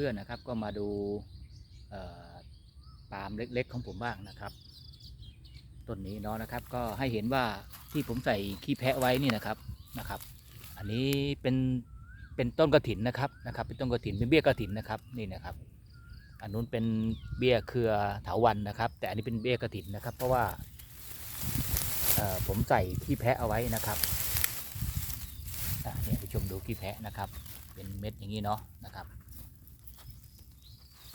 เพื่อนนะครับก็มาดูปาล์มเล็กๆของผมบ้างนะครับต้นนี้เนาะนะครับ ก็ให้เห็นว่าที่ผมใส่ขี้แพะไว้นี่นะครับนะครับ อันนี้เป็นเป็นต้นกระถินนะครับนะครับ เป็นต้นกระถินเป็นเบี้ยกระถินนะครับนี่นะครับ อันนู้นเป็นเบี้ยเครือเถาวันนะครับ แต่อันนี้เป็นเบี้ยกระถินนะครับ เพราะว่าผมใส่ขี้แพะเอาไว้นะครับเนี่ยไปชมดูขี้แพะนะครับ เป็นเม็ดอย่างนี้เนาะนะครับ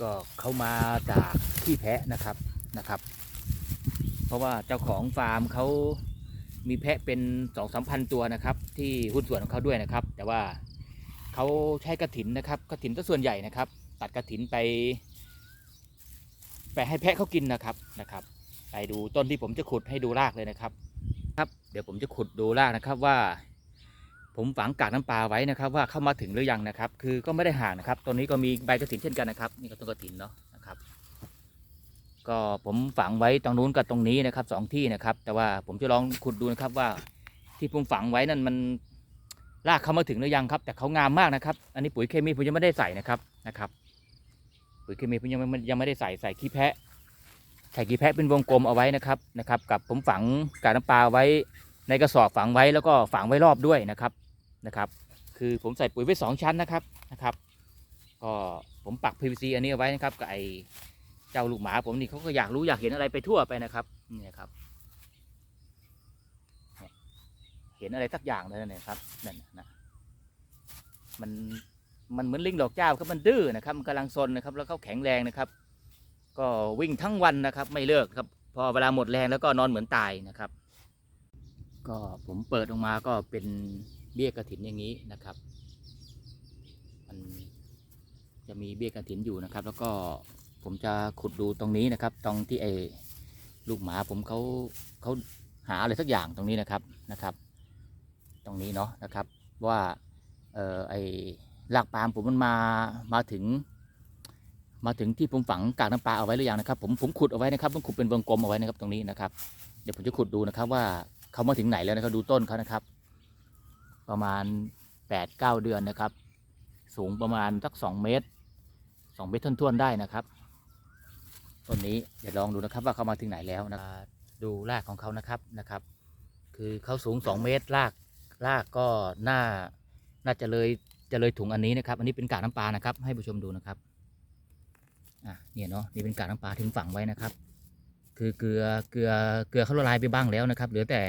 ก็เขามาจากขี้แพะนะครับนะครับ เพราะว่าเจ้าของฟาร์มเขามีแพะเป็นสองสามพันตัวนะครับ ที่หุ้นส่วนของเขาด้วยนะครับ แต่ว่าเขาใช้กระถินนะครับกระถินก็ส่วนใหญ่นะครับ ตัดกระถินไป ไปให้แพะเขากินนะครับนะครับ ไปดูต้นที่ผมจะขุดให้ดูรากเลยนะครับ ครับ เดี๋ยวผมจะขุดดูรากนะครับว่า ผมฝังกากน้ำปลาไว้นะครับ ว่าเข้ามาถึงหรือยังนะครับ คือก็ไม่ได้ห่างนะครับต้นนี้ก็มีใบกระถินเช่นกันนะครับ นี่ก็ต้นกระถินเนาะนะครับ ก็ผมฝังไว้ตรงนู้นกับตรงนี้นะครับสองที่นะครับ แต่ว่าผมจะลองขุดดูนะครับว่า ที่ผมฝังไว้นั่นมันรากเข้ามาถึงหรือยังครับ แต่เขางามมากนะครับ อันนี้ปุ๋ยเคมีผมยังไม่ได้ใส่นะครับนะครับ ปุ๋ยเคมีผมยังไม่ยังไม่ได้ใส่ใส่ขี้แพะใส่ขี้แพะเป็นวงกลมเอาไว้นะครับนะครับ กับผมฝังกากน้ำปลาไว้ในกระสอบฝังไว้แล้วก็ฝังไว้รอบด้วยนะครับ นะครับ คือผมใส่ปุ๋ยไว้สองชั้นนะครับนะครับก็ผมปัก PVC อันนี้เอาไว้นะครับกับไอเจ้าลูกหมาผมนี่เขาก็อยากรู้อยากเห็นอะไรไปทั่วไปนะครับนี่นะครับ เห็นอะไรสักอย่างเลยนี่ยครับนั่นนะนะมันมันเหมือนลิงดอกเจ้าครับมันดื้อนะครับมันกำลังซนนะครับ แล้วเขาแข็งแรงนะครับ ก็วิ่งทั้งวันนะครับ ไม่เลิกครับ พอเวลาหมดแรงแล้วก็นอนเหมือนตายนะครับ ก็ผมเปิดออกมาก็เป็น เบี้ยกระถินอย่างนี้นะครับ มันจะมีเบี้ยกระถินอยู่นะครับ แล้วก็ผมจะขุดดูตรงนี้นะครับ ตรงที่ไอ้ลูกหมาผมเขาเขาหาอะไรสักอย่างตรงนี้นะครับนะครับ ตรงนี้เนาะนะครับว่าเออไอ้รากปามผมมันมามาถึง มาถึงที่ผมฝังกากน้ำปลาเอาไว้หรือยังนะครับ ผมผมขุดเอาไว้นะครับผมขุดเป็นวงกลมเอาไว้นะครับตรงนี้นะครับ เดี๋ยวผมจะขุดดูนะครับว่าเขามาถึงไหนแล้วนะครับดูต้นเขานะครับ ประมาณแปดเก้าเดือนนะครับ สูงประมาณสักสองเมตรสองเมตรท่วนๆได้นะครับต้นนี้เดี๋ยวลองดูนะครับว่าเขามาถึงไหนแล้วนะดูรากของเขานะครับนะครับ คือเขาสูงสองเมตรรากรากก็น่าน่าจะเลยจะเลยถุงอันนี้นะครับ อันนี้เป็นกากน้ำปลานะครับ ให้ผู้ชมดูนะครับอะเนี่ยเนาะนี่เป็นกากน้ำปลาถึงฝังไว้นะครับ คือเกลือเกลือเกลือเขาละลายไปบ้างแล้วนะครับ เหลือแต่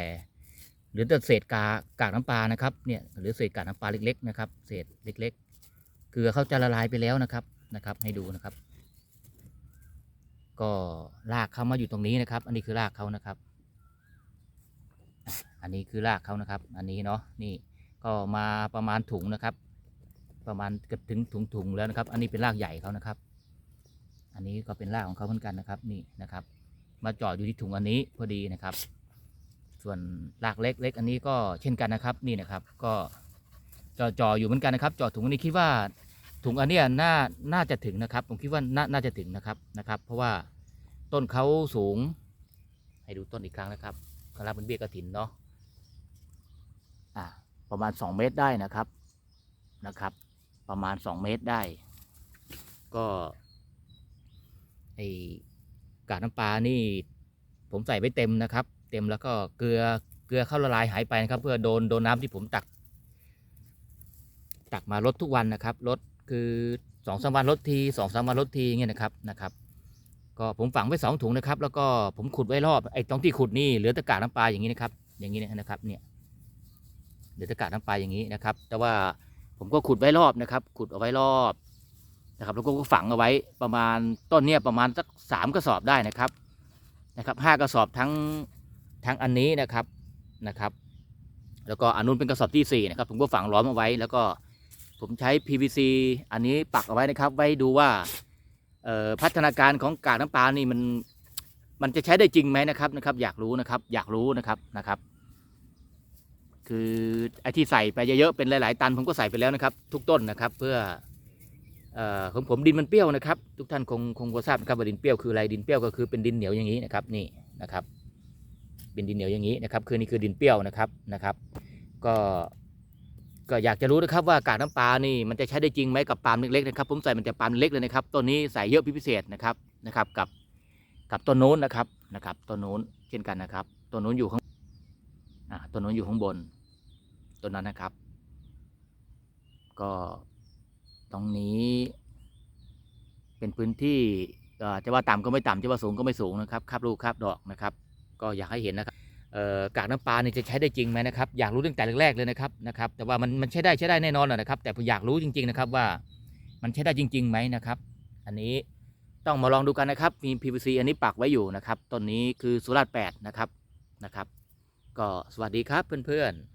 หลือแต่เศษกากากน้ำปลานะครับเนี่ยหลือเศษกากน้ำปลาเล็กๆนะครับเศษเล็ก ๆ เกลือเขาจะละลายไปแล้วนะครับนะครับ ให้ดูนะครับ ก็รากเขามาอยู่ตรงนี้นะครับ อันนี้คือรากเขานะครับ อันนี้คือรากเขานะครับ อันนี้เนาะนี่ก็มาประมาณถุงนะครับ ประมาณเกือบถึงถุงถุงๆแล้วนะครับ อันนี้เป็นรากใหญ่เขานะครับ อันนี้ก็เป็นรากของเขาเหมือนกันนะครับ นี่นะครับ มาจาะอยู่ที่ถุงอันนี้พอดีนะครับ ส่วนรากเล็กๆอันนี้ก็เช่นกันนะครับนี่นะครับก็จาะจ่ออยู่เหมือนกันนะครับจาะถุงอันนี้คิดว่าถุงอันนี้น่าน่าจะถึงนะครับ ผมคิดว่าน่าน่าจะถึงนะครับนะครับ เพราะว่าต้นเขาสูง ให้ดูต้นอีกครั้งนะครับกระลาเป็นเบี้ยกระถินเนาะอ่าประมาณ 2 เมตรได้นะครับนะครับ ประมาณ 2 เมตรได้ ก็ไอกากน้ำปลานี่ผมใส่ไว้เต็มนะครับ เต็มแล้วก็เกลือเกลือเข้าละลายหายไปนะครับ เพื่อโดนโดนน้ำที่ผมตัก ตักมาลดทุกวันนะครับลดคือสองสามวันลดทีสองสามวันลดทีอย่างเงี้ยนะครับนะครับ ก็ผมฝังไว้สองถุงนะครับ แล้วก็ผมขุดไว้รอบไอ้ตรงที่ขุดนี่เหลือตะกากน้ำปลาอย่างนี้นะครับ อย่างนี้นะครับเนี่ยเหลือตะกากน้ำปลาอย่างนี้นะครับ แต่ว่าผมก็ขุดไว้รอบนะครับ ขุดเอาไว้รอบนะครับแล้วก็ฝังเอาไว้ประมาณต้นเนี่ยประมาณสักสามกระสอบได้นะครับนะครับห้ากระสอบทั้ง ทั้งอันนี้นะครับนะครับ แล้วก็อันนู้นเป็นกระสอบที่สี่นะครับผมก็ฝังล้อมเอาไว้ แล้วก็ผมใช้ PVC อันนี้ปักเอาไว้นะครับ ไว้ดูว่าพัฒนาการของกากน้ำปลานี่มันมันจะใช้ได้จริงไหมนะครับนะครับ อยากรู้นะครับ อยากรู้นะครับนะครับ คือไอ้ที่ใส่ไปเยอะๆเป็นหลาย ๆ ตันผมก็ใส่ไปแล้วนะครับ ทุกต้นนะครับ เพื่อของผมดินมันเปรี้ยวนะครับ ทุกท่านคงคงทราบนะครับว่าดินเปรี้ยวคืออะไรดินเปรี้ยวก็คือเป็นดินเหนียวอย่างนี้นะครับนี่นะครับ เป็นดินเหนียวอย่างนี้นะครับคือนี่คือดินเปรี้ยวนะครับนะครับก็ก็อยากจะรู้นะครับว่ากากน้ำปลานี่มันจะใช้ได้จริงไหมกับปาล์มเล็กๆนะครับผมใส่มันจะปาล์มเล็กเลยนะครับต้นนี้ใส่เยอะพิเศษนะครับนะครับกับกับต้นโน้นนะครับนะครับต้นโน้นเช่นกันนะครับต้นโน้นอยู่ข้างอ่าต้นโน้นอยู่ข้างบนต้นนั้นนะครับ ก็ตรงนี้ เป็นพื้นที่จะว่าต่ำก็ไม่ต่ำจะว่าสูงก็ไม่สูงนะครับคาบลูกคาบดอกนะครับ ก็อยากให้เห็นนะครับกากน้ำปลาเนี่ยจะใช้ได้จริงไหมนะครับอยากรู้ตั้งแต่แรกๆเลยนะครับนะครับแต่ว่ามันมันใช้ได้ใช้ได้แน่นอนนะนะครับ แต่ผมอยากรู้จริง ๆนะครับว่ามันใช้ได้จริงๆไหมนะครับ อันนี้ต้องมาลองดูกันนะครับมี PVC อันนี้ปักไว้อยู่นะครับต้นนี้คือสุราษฎร์แปดนะครับนะครับ ก็สวัสดีครับเพื่อนๆ